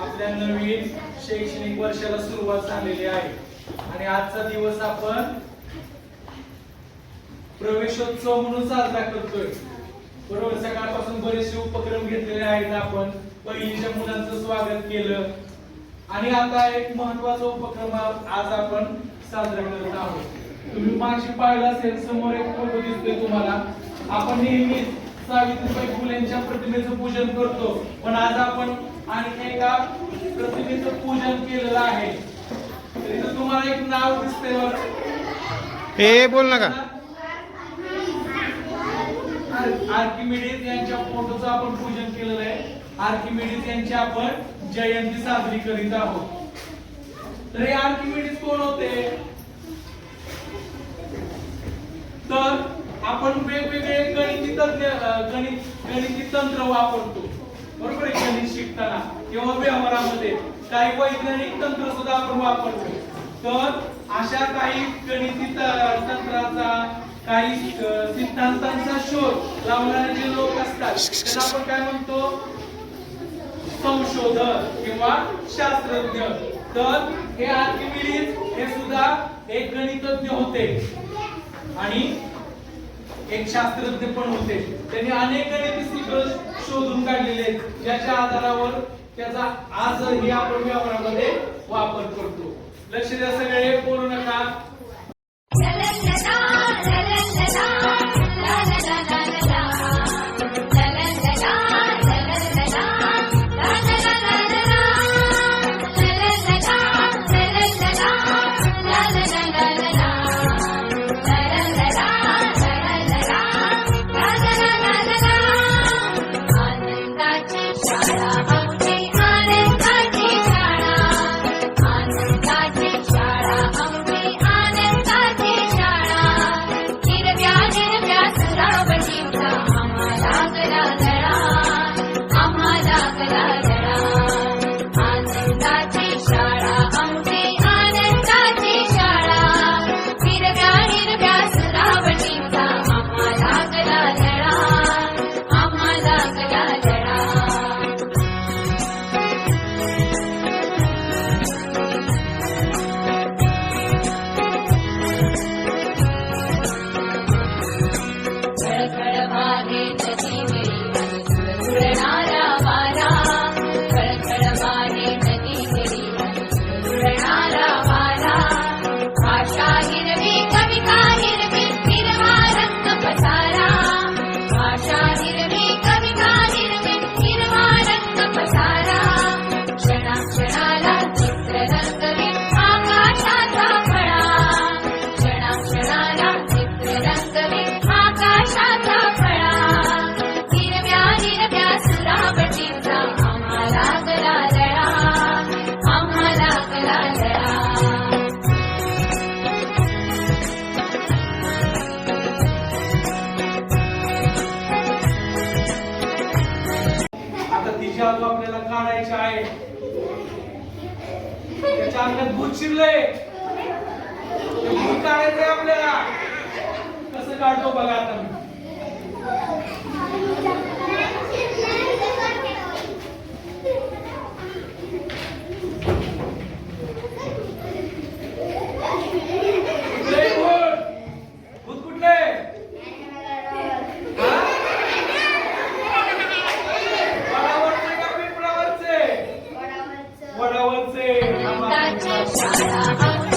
आपल्या नवीन शैक्षणिक वर्षाला सुरुवात झालेली आहे. आणि आजचा दिवस आपण प्रवेशोत्सव म्हणून साजरा करतोय. बरोबर सकाळपासून बरेचसे उपक्रम घेतलेले आहेत आपण. पहिलीच्या मुलांचं स्वागत केलं. आणि आता एक महत्त्वाचा उपक्रम आज आपण साजरा करत आहोत. तुम्ही मागशी पाहिलं असेल समोर एक फोटो दिसतोय तुम्हाला. आपण नेहमी सावित्रीबाई फुलेंच्या प्रतिमेचं पूजन करतो. पण आज आपण आणखी एका प्रतिमेचं पूजन केलेलं आहे. तर तुम्हाला एक नाव बरं. ए बोल नका आर- आर्किमिडीज यांच्या फोटोचं आपण पूजन केलेलं आहे. आर्किमिडीज यांची आपण जयंती साजरी करीत आहोत. तर हे आर्किमिडीज कोण होते? तर आपण वेगवेगळे गणिती तज्ञ गणित गणिती तंत्र वापरतो. बरोबर आहे गणित शिकताना किंवा व्यवहारामध्ये काही वैज्ञानिक तंत्र सुद्धा आपण वापरतो. तर अशा काही गणिती तंत्राचा काही सिद्धांतांचा शोध लावणारे जे लोक असतात त्यांना आपण काय म्हणतो? संशोधक किंवा शास्त्रज्ञ. तर हे आर्किमिडीज हे सुद्धा एक गणितज्ञ होते. आणि एक शास्त्रज्ञ पण होते. त्यांनी अनेक गणिती शोधून काढलेले ज्याच्या आधारावर त्याचा आजही आपण व्यवहारामध्ये वापर करतो. लक्ष द्या सगळे. दाग आपल्याला काढायचा आहे त्याच्या अंगात भूत शिरले भूत काढायचंय आपल्याला. कसं काढतो बघा आता 大家耍。